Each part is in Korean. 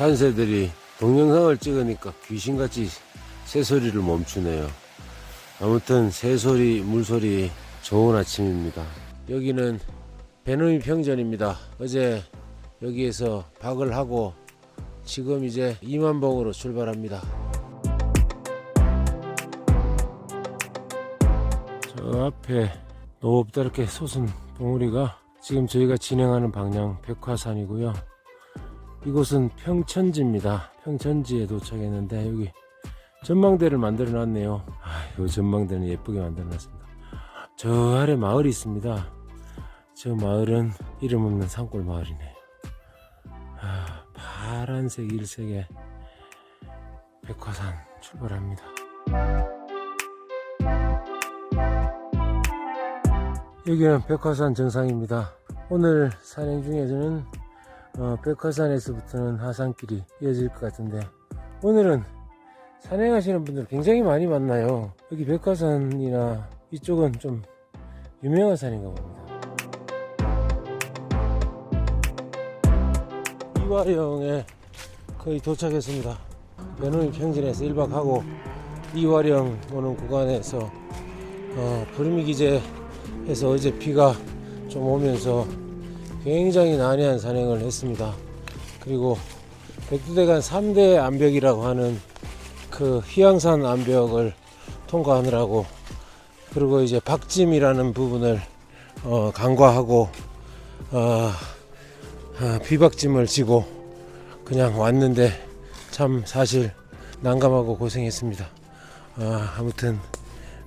산새들이 동영상을 찍으니까 귀신같이 새소리를 멈추네요. 아무튼 새소리, 물소리 좋은 아침입니다. 여기는 배놈이 평전입니다. 어제 여기에서 박을 하고 지금 이제 이만봉으로 출발합니다. 저 앞에 높다랗게 솟은 봉우리가 지금 저희가 진행하는 방향 백화산이고요. 이곳은 평천지입니다. 평천지에 도착했는데 여기 전망대를 만들어 놨네요. 아, 이 전망대는 예쁘게 만들어 놨습니다. 저 아래 마을이 있습니다. 저 마을은 이름 없는 산골 마을이네요. 아, 파란색 일색의 백화산 출발합니다. 여기는 백화산 정상입니다. 오늘 산행 중에서는 어, 백화산에서부터는 하산길이 이어질 것 같은데 오늘은 산행하시는 분들 굉장히 많이 만나요. 여기 백화산이나 이쪽은 좀 유명한 산인가 봅니다. 이화령에 거의 도착했습니다. 연호이 평진에서 1박하고 이화령 오는 구간에서 어, 부르미 기제에서 어제 비가 좀 오면서 굉장히 난해한 산행을 했습니다. 그리고 백두대간 3대 암벽이라고 하는 그 희양산 암벽을 통과하느라고 그리고 이제 박짐이라는 부분을 어, 간과하고 어, 아, 비박짐을 지고 그냥 왔는데 참 사실 난감하고 고생했습니다. 아, 아무튼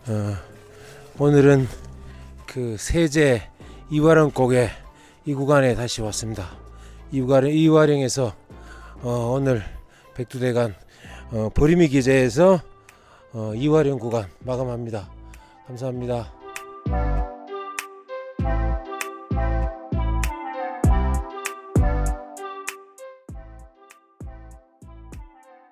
어, 오늘은 그 세제 이화령 곡에 이 구간에 다시 왔습니다. 이화령, 이화령에서 어, 오늘 백두대간 어, 보리미 기제에서 어, 이화령 구간 마감합니다. 감사합니다.